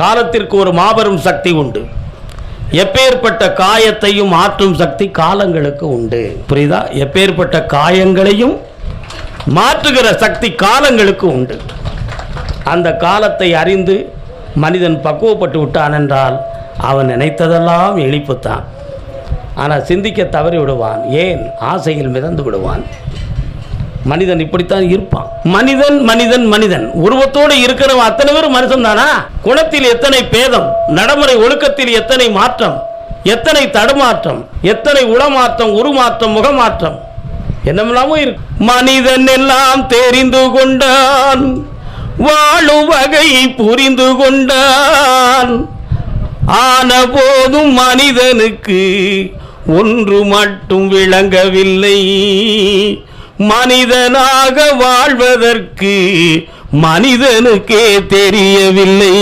காலத்திற்கு ஒரு மாபெரும் சக்தி உண்டு. எப்பேற்பட்ட காயத்தையும் மாற்றும் சக்தி காலங்களுக்கு உண்டு. புரியுதா? எப்பேற்பட்ட காயங்களையும் மாற்றுகிற சக்தி காலங்களுக்கு உண்டு. அந்த காலத்தை அறிந்து மனிதன் பக்குவப்பட்டு விட்டான் என்றால் அவன் நினைத்ததெல்லாம் எழிப்புத்தான் ஆனால் சிந்திக்க தவறி விடுவான் ஏன்? ஆசையில் மிதந்து விடுவான். மனிதன் இப்படித்தான் இருப்பான். மனிதன் மனிதன் மனிதன். உருவத்தோடு இருக்கிறவன் அத்தனை பேரும் மனுஷன் தானா குணத்தில் எத்தனை பேதம்? நடைமுறை ஒழுக்கத்தில் எத்தனை மாற்றம்? எத்தனை தடுமாற்றம்? எத்தனை உளமாற்றம் உருமாற்றம் முகமாற்றம்? என்னமெல்லாமோ இருக்கு. மனிதன் எல்லாம் தெரிந்து கொண்டான். வாழும் வகை புரிந்து கொண்டான். ஆன போதும் மனிதனுக்கு ஒன்று மட்டும் விளங்கவில்லை. மனிதனாக வாழ்வதற்கு மனிதனுக்கே தெரியவில்லை.